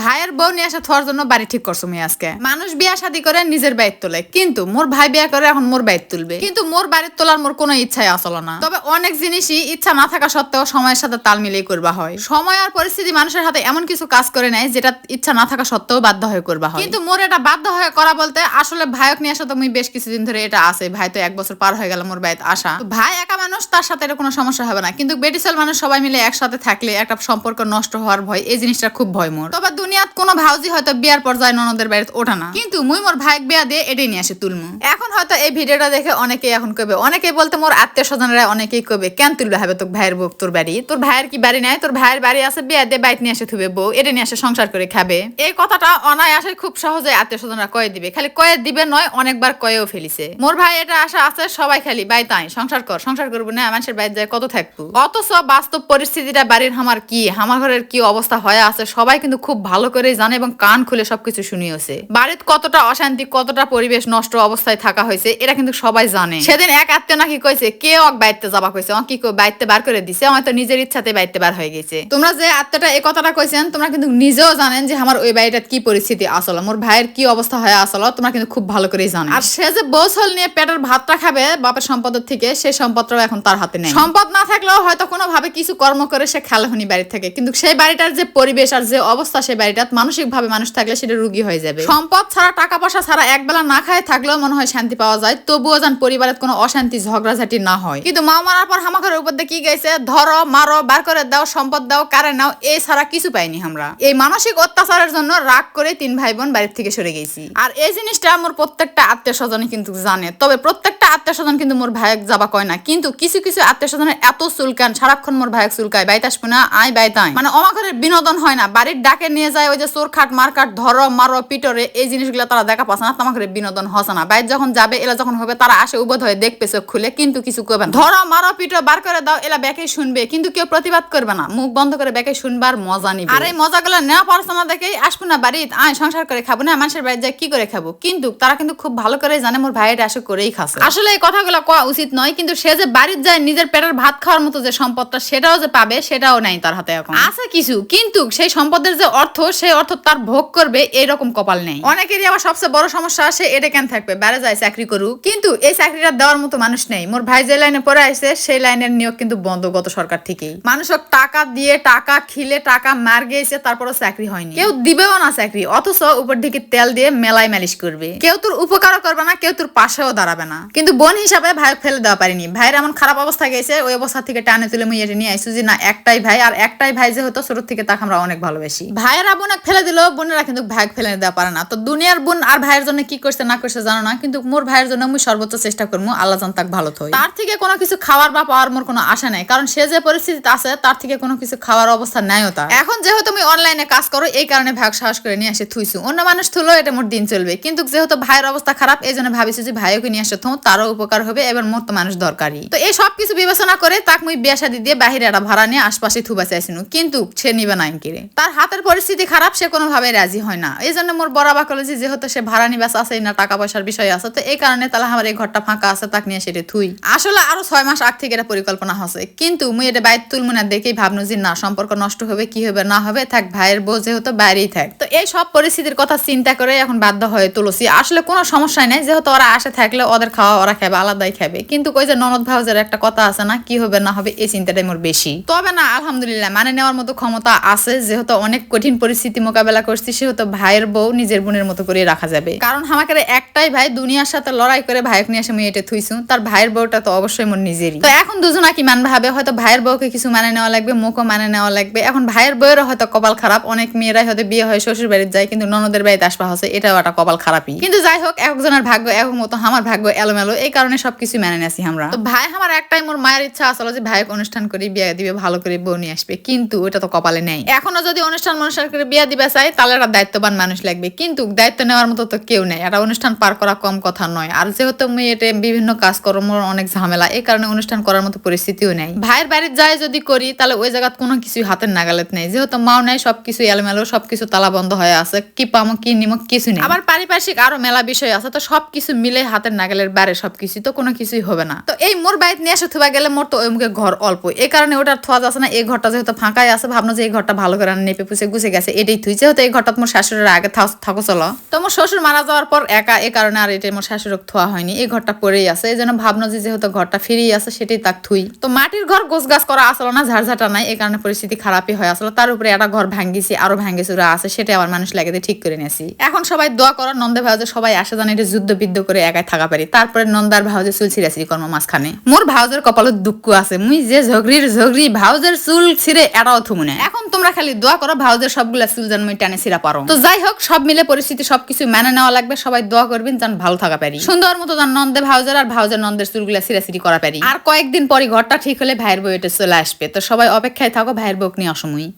ভাইয়ের বউ নিয়ে আসা থার জন্য বাড়ি ঠিক করছ মুই আজকে? মানুষ বিয়া শাদি করে নিজের বাইর তোলে, কিন্তু মোর ভাই বিয়া করে এখন মোর বাইর তুলবে। কিন্তু মোর বাড়ির তোলার মোর কোনো ইচ্ছাই আসলো না। তবে অনেক জিনিসই ইচ্ছা না থাকা সত্ত্বেও সময়ের সাথে তাল মিলিয়ে করবা হয়। সময় আর পরিস্থিতি মানুষের হাতে এমন কিছু কাজ করে নেয় যেটা ইচ্ছা না থাকা সত্ত্বেও বাধ্য হয়ে করবা হয়। কিন্তু মোর এটা বাধ্য হয়ে করা বলতে আসলে ভাইক নিয়ে আসা তো মুই বেশ কিছুদিন ধরে এটা আছে। ভাই তো এক বছর পার হয়ে গেল মোর বাড়িতে আসা। ভাই একা মানুষ, তার সাথে এটা কোনো সমস্যা হবে না। কিন্তু বেটিসেল মানুষ সবাই মিলে একসাথে থাকলে একটা সম্পর্ক নষ্ট হওয়ার ভয়, এই জিনিসটা খুব ভয় মোর। তবে দুনিয়াত কোনো ভাউজি হয়তো বিয়ার পর্যায়ে ননদের বাড়িতে ওঠা না। কিন্তু মুই মোর ভাইক বিয়া দিয়ে এটাই নিয়ে আসে তুলমু। এখন হয়তো এই ভিডিওটা দেখে অনেকেই এখন কবে অনেকেই বলতে মোর আত্মীয় স্বজনরা অনেকেই কবে কেন তুলবে হবে তোর ভাইয়ের বউ, তোর বাড়ি? তোর ভাইয়ের কি বাড়ি নাই? তোর ভাইয়ের বাড়ি আছে, বিয়া দিয়ে বাইক নিয়ে আসে থুবে বউ, এটা নিয়ে আসে সংসার করে খাবে। এই কথাটা অনায়াসে খুব সহজে আত্মীয় স্বজনরা কয়ে দিবে। খালি কয়ে দিবে নয়, অনেকবার কয়েও ফেলিছে। মোর ভাই এটা আশা আছে, সবাই খালি বাই তাই, সংসার কর, সংসার করব না, মানুষের বাইরে যায় কত থাকব? অথচ বাস্তব পরিস্থিতিটা বাড়ির আমার কি, আমার ঘরের কি অবস্থা হয়ে আছে, সবাই কিন্তু খুব ভালো করেই জানে এবং কান খুলে সবকিছু শুনিয়েছে বাড়িতে কতটা অশান্তি কতটা পরিবেশ নষ্ট অবস্থায় থাকা হয়েছে এটা কিন্তু সবাই জানে। সেদিন এক আত্মীয় নাকি কইছে কে অক বাইতে যাবা? কইছে অ কি বাইতে বার করে দিছে আমার তো নিজের ইচ্ছাতে বাইতে বার হয়ে গেছে। তোমরা যে আত্মীয়টা এই কথাটা কইছেন তোমরা কিন্তু নিজেও জানেন যে আমার ওই বাড়িটার কি পরিস্থিতি আসলে মোর ভাইয়ের কি অবস্থা হয়ে আসলে তোমরা কিন্তু খুব ভালো করেই জানো। আর সে যে বৌছল নিয়ে পেটের ভাতটা খাবে বাপের সম্পদের থেকে সেই সম্পদটাও এখন তার হাতে নেই। সম্পদ না থাকলেও হয়তো কোনো ভাবে কিছু কর্ম করে সে খেলাহনি বাড়ি থেকে কিন্তু সেই বাড়িটার যে পরিবেশ আর যে অবস্থা সেই বাড়িটার মানসিক ভাবে মানুষ থাকলে সেটা রুগী হয়ে যাবে। সম্পদ ছাড়া টাকা পয়সা ছাড়া একবেলা না খায় থাকলেও মনে হয় শান্তি পাওয়া যায় তবুও যেন পরিবারের কোনো অশান্তি ঝগড়াঝাটি না হয়। কিন্তু মা মারার পর হামাখের উপর দিয়ে কি গেছে? ধরো মারো বার করে দাও সম্পদ দাও কারে নাও এই ছাড়া কিছু পাইনি আমরা। এই মানসিক অত্যাচারের জন্য রাগ করে তিন ভাই বোন বাড়ির থেকে সরে গেছি। আর এই জিনিসটা আমার প্রত্যেকটা আত্মীয় স্বজনই কিন্তু জানে। তবে প্রত্যেকটা আত্মীয় স্বজন কিন্তু মোর ভাইক যাবা কয় না। কিন্তু কিছু কিছু আত্মীয় স্বজনের এত চুলকান সারাক্ষণ মোর ভাইক চুলকায় বাইতে আসব না আয় বাইতাই মানে অমাঘরের বিনোদন হয় না বাড়ির ডাকে নিয়ে যায় ওই যে চোর খাট মারকাট ধরো মারো পিটরে এই জিনিসগুলো তারা দেখা পাচ্ছে না তোমাকে বিনোদন হসে না। বাইর যখন যাবে এলা যখন হবে তারা আসে উবোধ হয়ে দেখবে চোখ খুলে কিন্তু কিছু করবে না। ধরো মারো পিটো বার করে দাও এলা ব্যাকে শুনবে কিন্তু কেউ প্রতিবাদ করবে না। মুখ বন্ধ করে ব্যাকে শুনবার মজা নিবে। আর এই মজাগুলো নেওয়া পারছে না দেখেই আসব না বাড়িতে? আয় সংসার করে খাব না মানুষের বাড়ি যায় কি করে খাব? কিন্তু তারা কিন্তু খুব ভালো করে জানে মোর ভাইয়ের আসে করেই খাচ্ছে। আসলে এই কথাগুলো কোয়া উচিত নয় কিন্তু সে যে বাড়ির যায় নিজের পেটের ভাত খাওয়ার মতো যে সম্পদটা সেটাও যে পাবে সেটাও নাই তার হাতে এখন। আছে কিছু কিন্তু সেই সম্পদের যে অর্থ সেই অর্থ তার ভোগ করবে, এরকম কপাল নেই। অনেকেরই আবার সবচেয়ে বড় সমস্যা আসে, এটা কেন থাকবে? বাইরে যায়, চাকরি করুক। কিন্তু এই চাকরিটা দেওয়ার মতো মানুষ নেই। মোর ভাই যে লাইনে পড়ে আসছে সেই লাইনের নিয়োগ কিন্তু বন্ধ গত সরকার থেকেই। মানুষ টাকা দিয়ে টাকা খিলে টাকা মার গিয়েছে তারপরে চাকরি হয়নি। কেউ দিবেও না চাকরি, অথচ উপর দিকে তেল দিয়ে মেলায় মালিশ করবে। কেউ তোর উপকারও করবে না, কেউ তোর পাশেও দাঁড়াবে না। কিন্তু বোন হিসাবে ভাই ফেলে দেওয়া পারিনি। ভাইয়ের এমন খারাপ অবস্থা গেছে ওই অবস্থা থেকে টানে তুলে মুই এটা নিয়ে আইসু যে, না, একটাই ভাই, আর একটাই ভাই যে হতো ছোট থেকে তাকে আমরা অনেক ভালোবাসি। ভাইয়েরা বোনকে ফেলে দিল, বোনেরা কিন্তু ভাই ফেলে দেওয়া পারে না। তো দুনিয়ার বোন আর ভাইয়ের জন্য কি করছে, না করছে জানো না, কিন্তু মোর ভাইয়ের জন্য আমি সর্বোচ্চ চেষ্টা করব, আল্লাহ জান তাক ভালো থই। তার থেকে কোনো কিছু খাওয়ার বা পাওয়ার মোর কোনো আশা নাই, কারণ সে যে পরিস্থিতিতে আছে, তার থেকে কোনো কিছু খাওয়ার অবস্থা নেয়ও তার। এখন যেহেতু তুমি অনলাইনে কাজ করো, এই কারণে ভাগ সাহস করে নিয়ে আসে থুইছু। অন্য মানুষ থুলো এটা মোর দিন চলবে, কিন্তু যেহেতু ভাইয়ের অবস্থা খারাপ, এই জন্য ভাবিছি যে ভাইকে নিয়ে আসে থো তারও উপকার হবে, এবার মোর তো মানুষ দরকারি তো এই সব কিছু বিবেচনা করে তাক মুই বিয়া দিয়ে বাহিরে একটা ভাড়া নিয়ে আশপাশে থুবা চাইছিনু, কিন্তু সে নিবে না কিরে তার হাতের পরিস্থিতি খারাপ, সে কোনোভাবে রাজি হয় না। এই জন্য মোর বড় কলেজে যেহেতু সে ভাড়া নিবাস আছে না, টাকা পয়সার বিষয় আছে, তো এই কারণে তাহলে আমার এই ঘরটা ফাঁকা আছে, তাক নিয়ে সেটা থুই। আসলে আরও ছয় মাস আগ থেকে এটা পরিকল্পনা হচ্ছে, কিন্তু মুই এটা বাইর তুলমুনা দেখেই ভাবনু যে না, সম্পর্ক নষ্ট হবে, কি হবে, না হবে, থাক, ভাইয়ের বউ যেহেতু বাইরেই থাক, তো এই সব পরিস্থিতির কথা চিন্তা করে এখন বাধ্য হয়ে তুলসি। আসলে কোনো সমস্যা নাই, যেহেতু ওরা আসে থাকলে ওদের খাওয়া ওরা খাবে, আলাদাই খাবে। কিন্তু কই যে ননদ ভাউজের একটা কথা আছে না, কি হবে না হবে, এই চিন্তাটাই মোর বেশি। তবে না, আলহামদুলিল্লাহ মানে নেওয়ার মতো ক্ষমতা আছে, যেহেতু অনেক কঠিন পরিস্থিতি মোকাবেলা করছি, সেহেতু ভাইয়ের বউ নিজের বোনের মতো করে রাখা যাবে। কারণ আমাকে একটাই ভাই, দুনিয়ার সাথে লড়াই করে ভাইক নিয়ে এসে মেয়েটে থুইছু, তার ভাইয়ের বউটা তো অবশ্যই মোর নিজেরই। তো এখন দুজনা কি মান ভাবে? হয়তো ভাইয়ের বউকে কিছু মানে নেওয়া লাগবে, মুখও মানে নেওয়া লাগবে। এখন ভাইয়ের বউয়েরও হয়তো কপাল খারাপ, অনেক মেয়েরাই হয়তো বিয়ে হয় বাড়িতে যায়, কিন্তু ননদের বাড়িতে আসবা হচ্ছে, এটাও একটা কপাল খারাপই। কিন্তু যাই হোক, একজনের ভাগ্য এক মতো আমার ভাগ্য এলোমেলো, এই কারণে সবকিছু মেনে নেছি আমরা। তো ভাই, আমার একটাই মোর মায়ের ইচ্ছা আসলে যে ভাইকে অনুষ্ঠান করে, বিয়ে দিবে, ভালো করে বউ নিয়ে আসবে, কিন্তু ওটা তো কপালে নেই। এখনও যদি অনুষ্ঠান অনুষ্ঠান করে বিয়ে দিবে চাই, তাহলে একটা দায়িত্ববান মানুষ লাগবে, কিন্তু দায়িত্ব নেওয়ার মতো তো কেউ নেই। একটা অনুষ্ঠান পার করা কম কথা নয়। আর যেহেতু মেয়েটে বিভিন্ন কাজ কাজকর্ম অনেক ঝামেলা, এই কারণে অনুষ্ঠান করার মতো পরিস্থিতিও নেই। ভাইয়ের বাড়ির যায় যদি করি, তাহলে ওই জায়গাত কোনো কিছুই হাতের নাগালেত নেই। যেহেতু মাও নেই, সবকিছু এলোমেলো, সবকিছু তালা বন্ধ হয়ে আছে কি পামো কি নিমো কিছু নেই। আবার পারিপার্শ্বিক আরও মেলা বিষয় আছে, তো সবকিছু মিলে হাতের নাগালের বারে সবকিছু তো কোনো কিছুই হবে না। তো এই মোর বাইত নিয়ে এসে থুবা গেলে মোর তো ওই মুখে ঘর অল্প। এই কারণে ওটা থোয়া যাচ্ছে না, এই ঘরটা যেহেতু ফাঁকাই আছে, ভাবনা যে এই ঘরটা ভালো করে নেপে পুষে গুছে গেছে, এটাই থুই। যেহেতু এই ঘরটা মোর শাশুড়ির আগে থাকো চলো। তো মোর শ্বশুর মারা যাওয়ার পর একা, এ কারণে আর এটা মোর শাশুড়ক থোয়া হয়নি। এই ঘরটা পরেই আছে, এই জন্য ভাবনা যে যেহেতু ঘরটা ফিরেই আছে, সেটাই তাক থুই। তো মাটির ঘর গোছ গাছ করা আসলো না, ঝাড়ঝাটা নাই এই কারণে পরিস্থিতি খারাপই হয় আসলো। তার উপরে একটা ঘর ভাঙ্গিছি, আরও ভাঙ্গি চুরা আছে সেটা আবার মানুষ লাগাতে ঠিক করে নিয়েছি। এখন সবাই দোয়া করো নন্দে ভাউজে সবাই আসে, জানে এটা যুদ্ধ বিদ্ধ করে একাই থাকা পারি। তারপরে নন্দার ভাউজে চুল ছিঁড়াছিড়ি কর্ম মাঝখানে। মোর ভাউজের কপালত দুঃখ আছে। মুই যে ঝগড়ির ঝগড়ি ভাউজের চুল ছিঁড়ে এটাও থুমুনে এখন তোমরা খালি দোয়া করো ভাউজের সবগুলা চুল যেন মুই টানে ছিঁড়া পারো। তো যাই হোক, সব মিলে পরিস্থিতি সবকিছু মেনে নেওয়া লাগবে। সবাই দোয়া করবেন যেন ভালো থাকা পারি। সুন্দর মতো যেন নন্দে ভাউজের আর ভাউজের নন্দের চুলগুলা ছিঁড়াছিড়ি করা পারি। আর কয়েকদিন পরে ঘরটা ঠিক হলে ভাইয়ের বউ এটা চলে আসবে। তো সবাই অপেক্ষায় থাকো, ভাইয়ের বউক নিয়ে অসময়